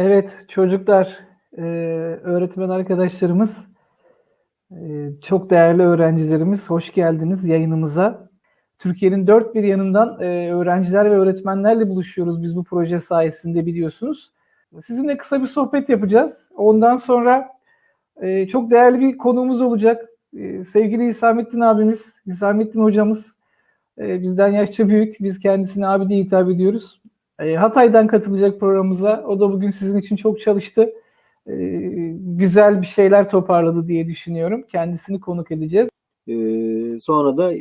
Evet çocuklar, e, öğretmen arkadaşlarımız, e, çok değerli öğrencilerimiz hoş geldiniz yayınımıza. Türkiye'nin dört bir yanından e, öğrenciler ve öğretmenlerle buluşuyoruz biz bu proje sayesinde biliyorsunuz. Sizinle kısa bir sohbet yapacağız. Ondan sonra çok değerli bir konuğumuz olacak. Sevgili İsamettin abimiz, İsamettin hocamız bizden yaşça büyük. Biz kendisine abi diye hitap ediyoruz. E, Hatay'dan katılacak programımıza. O da bugün sizin için çok çalıştı. E, güzel bir şeyler toparladı diye düşünüyorum. Kendisini konuk edeceğiz. Ee, sonra da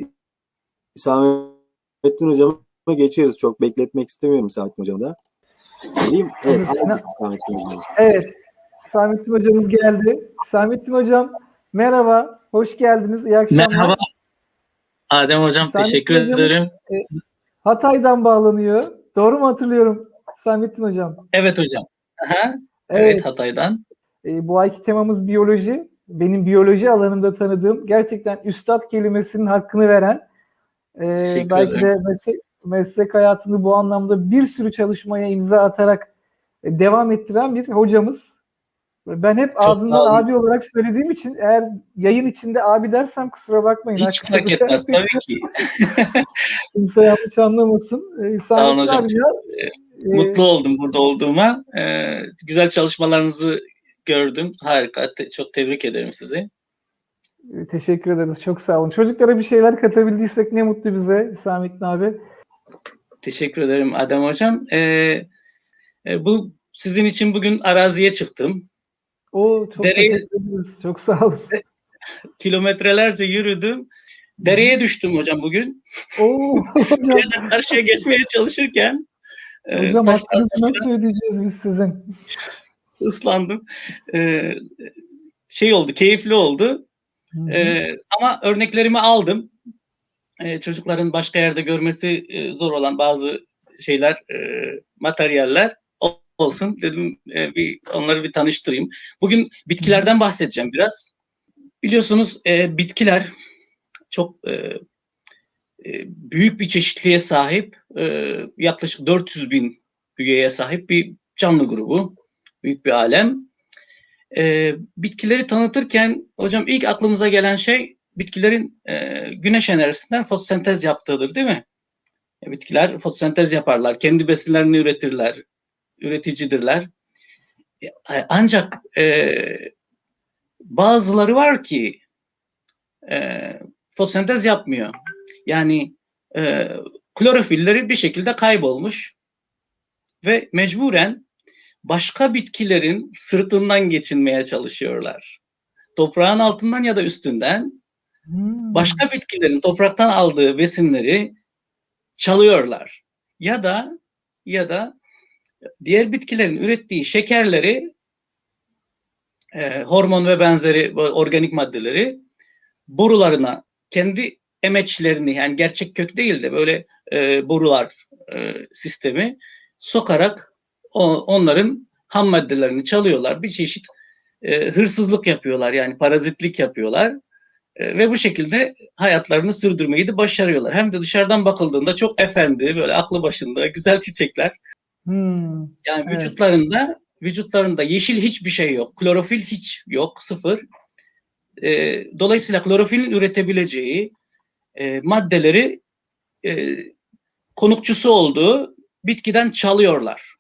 İsamettin hocama geçeriz. Çok bekletmek istemiyorum İsamettin hocamı da. Geleyim. Evet, Evet, İsamettin hocamı. Evet, Samettin hocamız geldi. Samettin hocam merhaba, hoş geldiniz. İyi akşamlar. Merhaba Adem Hocam Samettin teşekkür hocam- ederim. Hatay'dan bağlanıyor. Doğru mu hatırlıyorum Samettin hocam? Evet hocam. Aha, evet. Evet, Hatay'dan. e, bu ayki temamız biyoloji. Benim biyoloji alanında tanıdığım gerçekten üstad kelimesinin hakkını veren e, Teşekkür belki ederim. de meslek, meslek hayatını bu anlamda bir sürü çalışmaya imza atarak e, devam ettiren bir hocamız. Ben hep Çok ağzından abi olarak söylediğim için eğer yayın içinde abi dersem kusura bakmayın. Hiç fark etmez tabii ki. Kimse yanlış anlamasın. E, Sağ olun hocam. ya, e, Mutlu oldum burada olduğuma. Ee, güzel çalışmalarınızı gördüm. Harika. Te- çok tebrik ederim sizi. e, teşekkür ederiz. Çok sağ olun. Çocuklara bir şeyler katabildiysek ne mutlu bize Samettin abi. Teşekkür ederim Adem Hocam. Ee, e, bu sizin için bugün araziye çıktım. O çok Dereyi- teşekkür ederiz. Çok sağ olun. Kilometrelerce yürüdüm. Dereye düştüm hocam bugün. Oo, hocam, karşıya geçmeye çalışırken e, hocam hakkınızı nasıl ödeyeceğiz biz sizin? ıslandım. Ee, şey oldu, keyifli oldu. Hı hı. Ee, ama örneklerimi aldım. Ee, çocukların başka yerde görmesi e, zor olan bazı şeyler, e, materyaller olsun dedim. e, bir onları bir tanıştırayım. Bugün bitkilerden bahsedeceğim biraz. Biliyorsunuz e, bitkiler çok e, e, büyük bir çeşitliliğe sahip, e, yaklaşık 400 bin üyeye sahip bir canlı grubu, büyük bir alem. E, bitkileri tanıtırken hocam ilk aklımıza gelen şey bitkilerin e, güneş enerjisinden fotosentez yaptığıdır değil mi? E, bitkiler fotosentez yaparlar, kendi besinlerini üretirler, üreticidirler. E, ancak e, bazıları var ki e, fotosentez yapmıyor. Yani e, klorofilleri bir şekilde kaybolmuş ve mecburen başka bitkilerin sırtından geçinmeye çalışıyorlar. Toprağın altından ya da üstünden Hmm. başka bitkilerin topraktan aldığı besinleri çalıyorlar. Ya da ya da diğer bitkilerin ürettiği şekerleri e, hormon ve benzeri organik maddeleri borularına kendi emeçlerini yani gerçek kök değil de böyle e, borular e, sistemi sokarak o, onların ham maddelerini çalıyorlar. Bir çeşit e, hırsızlık yapıyorlar yani parazitlik yapıyorlar. E, ve bu şekilde hayatlarını sürdürmeyi de başarıyorlar. Hem de dışarıdan bakıldığında çok efendi, böyle aklı başında güzel çiçekler. Hmm. Yani Evet. vücutlarında vücutlarında yeşil hiçbir şey yok. Klorofil hiç yok, sıfır. E, dolayısıyla klorofilin üretebileceği e, maddeleri e, konukçusu olduğu bitkiden çalıyorlar.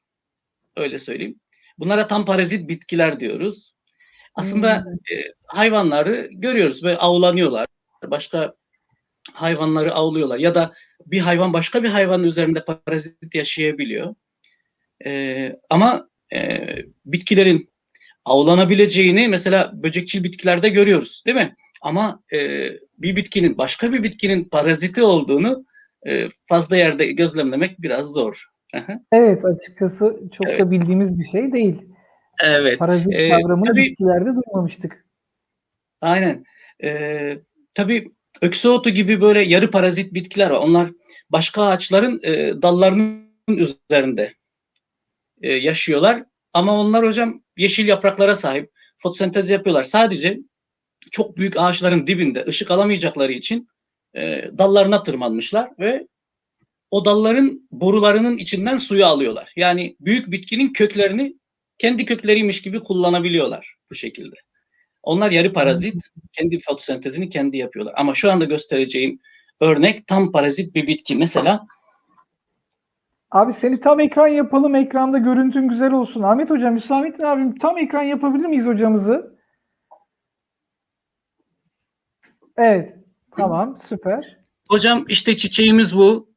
Öyle söyleyeyim. Bunlara tam parazit bitkiler diyoruz. Aslında e, hayvanları görüyoruz ve avlanıyorlar. Başka hayvanları avlıyorlar ya da bir hayvan başka bir hayvanın üzerinde parazit yaşayabiliyor. E, ama e, bitkilerin avlanabileceğini mesela böcekçil bitkilerde görüyoruz değil mi? Ama e, bir bitkinin başka bir bitkinin paraziti olduğunu e, fazla yerde gözlemlemek biraz zor. Evet açıkçası çok Evet. da bildiğimiz bir şey değil. evet. Parazit Ee, kavramını tabii- bitkilerde duymamıştık. Aynen. Ee, tabii öksü otu gibi böyle yarı parazit bitkiler var. Onlar başka ağaçların e, dallarının üzerinde e, yaşıyorlar. Ama onlar hocam yeşil yapraklara sahip. Fotosentez yapıyorlar. Sadece çok büyük ağaçların dibinde ışık alamayacakları için e, dallarına tırmanmışlar ve o dalların borularının içinden suyu alıyorlar. Yani büyük bitkinin köklerini kendi kökleriymiş gibi kullanabiliyorlar bu şekilde. Onlar yarı parazit, kendi fotosentezini kendi yapıyorlar. Ama şu anda göstereceğim örnek tam parazit bir bitki. Mesela Abi seni tam ekran yapalım. Ekranda görüntün güzel olsun. Ahmet hocam, Hüsamettin abim tam ekran yapabilir miyiz hocamızı? Evet. Tamam. Süper. hocam işte çiçeğimiz bu.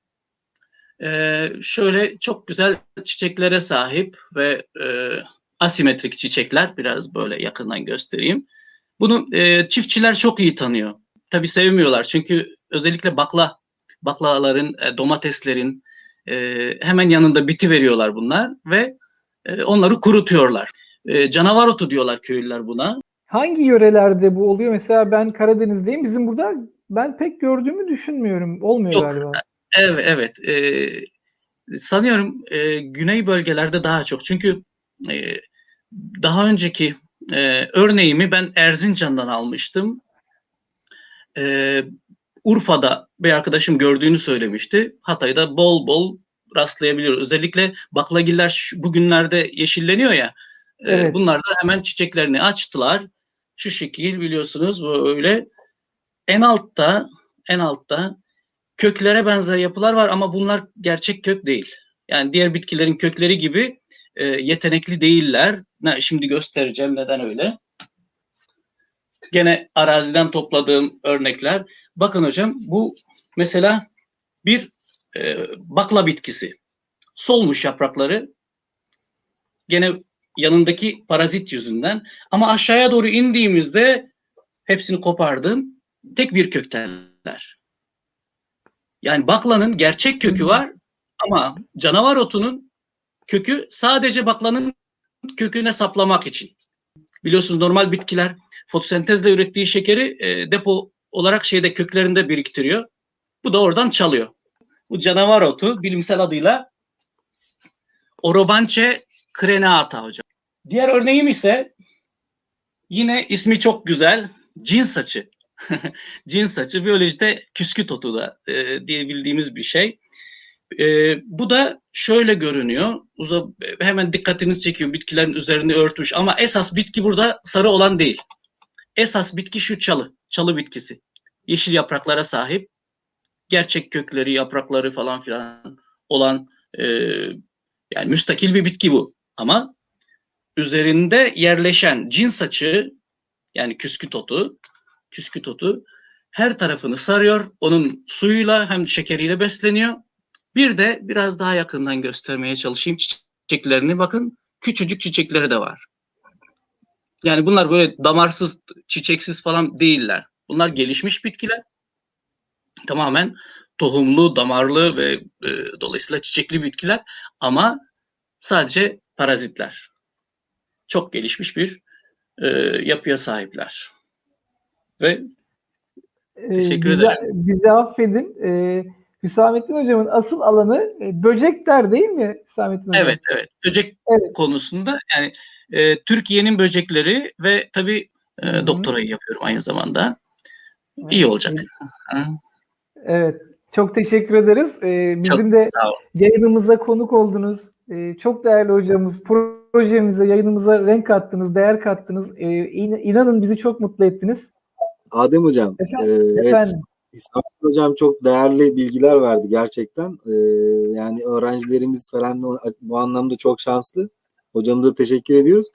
Ee, şöyle çok güzel çiçeklere sahip ve e, asimetrik çiçekler. Biraz böyle yakından göstereyim. Bunu e, çiftçiler çok iyi tanıyor. Tabii sevmiyorlar çünkü özellikle bakla, baklaların, e, domateslerin e, hemen yanında biti veriyorlar bunlar ve e, onları kurutuyorlar. E, canavar otu diyorlar köylüler buna. Hangi yörelerde bu oluyor? Mesela ben Karadeniz'deyim. Bizim burada ben pek gördüğümü düşünmüyorum. Olmuyor Yok. galiba. Evet, evet. E, sanıyorum e, güney bölgelerde daha çok. Çünkü e, daha önceki e, örneğimi ben Erzincan'dan almıştım. E, Urfa'da bir arkadaşım gördüğünü söylemişti. Hatay'da bol bol rastlayabiliyoruz. Özellikle baklagiller bugünlerde yeşilleniyor ya. e, Evet. bunlar da hemen çiçeklerini açtılar. Şu şekil biliyorsunuz böyle. En altta, en altta köklere benzer yapılar var ama bunlar gerçek kök değil. Yani diğer bitkilerin kökleri gibi e, yetenekli değiller. Ne, şimdi göstereceğim neden öyle. Gene araziden topladığım örnekler. Bakın hocam bu mesela bir e, bakla bitkisi. Solmuş yaprakları. Gene yanındaki parazit yüzünden. Ama aşağıya doğru indiğimizde hepsini kopardım. Tek bir kökteler. Yani baklanın gerçek kökü var ama canavar otunun kökü sadece baklanın köküne saplamak için. Biliyorsunuz normal bitkiler fotosentezle ürettiği şekeri e, depo olarak şeyde köklerinde biriktiriyor. Bu da oradan çalıyor. Bu canavar otu bilimsel adıyla Orobanche crenata hocam. Diğer örneğim ise yine ismi çok güzel. Cin saçı. Cin saçı biyolojide küsküt otu da e, diyebildiğimiz bir şey. E, bu da şöyle görünüyor. Uza, hemen dikkatinizi çekiyor bitkilerin üzerinde örtüş ama esas bitki burada sarı olan değil. Esas bitki şu çalı, çalı bitkisi. Yeşil yapraklara sahip, gerçek kökleri, yaprakları falan filan olan e, yani müstakil bir bitki bu. Ama üzerinde yerleşen cin saçı yani küsküt otu, küsküt otu her tarafını sarıyor. Onun suyuyla hem şekeriyle besleniyor. Bir de biraz daha yakından göstermeye çalışayım çiçeklerini. Bakın küçücük çiçekleri de var. Yani bunlar böyle damarsız, çiçeksiz falan değiller. Bunlar gelişmiş bitkiler. Tamamen tohumlu, damarlı ve e, dolayısıyla çiçekli bitkiler ama sadece parazitler. Çok gelişmiş bir e, yapıya sahipler. Ve Ee, Teşekkür bize, ederim. bizi affedin. Ee, Hüsamettin hocamın asıl alanı e, böcekler değil mi Hüsamettin hocam? Evet, evet. Böcek Evet. konusunda yani e, Türkiye'nin böcekleri ve tabii e, doktorayı yapıyorum aynı zamanda. İyi olacak. Evet. Çok teşekkür ederiz. Ee, Çok bizim de sağ ol. yayınımıza konuk oldunuz. Ee, çok değerli hocamız. Projemize, yayınımıza renk kattınız, değer kattınız. Ee, in- inanın bizi çok mutlu ettiniz. Adem hocam, Efendim, e, evet, Efendim. İsmail hocam çok değerli bilgiler verdi gerçekten. E, yani öğrencilerimiz falan bu anlamda çok şanslı. Hocamıza teşekkür ediyoruz.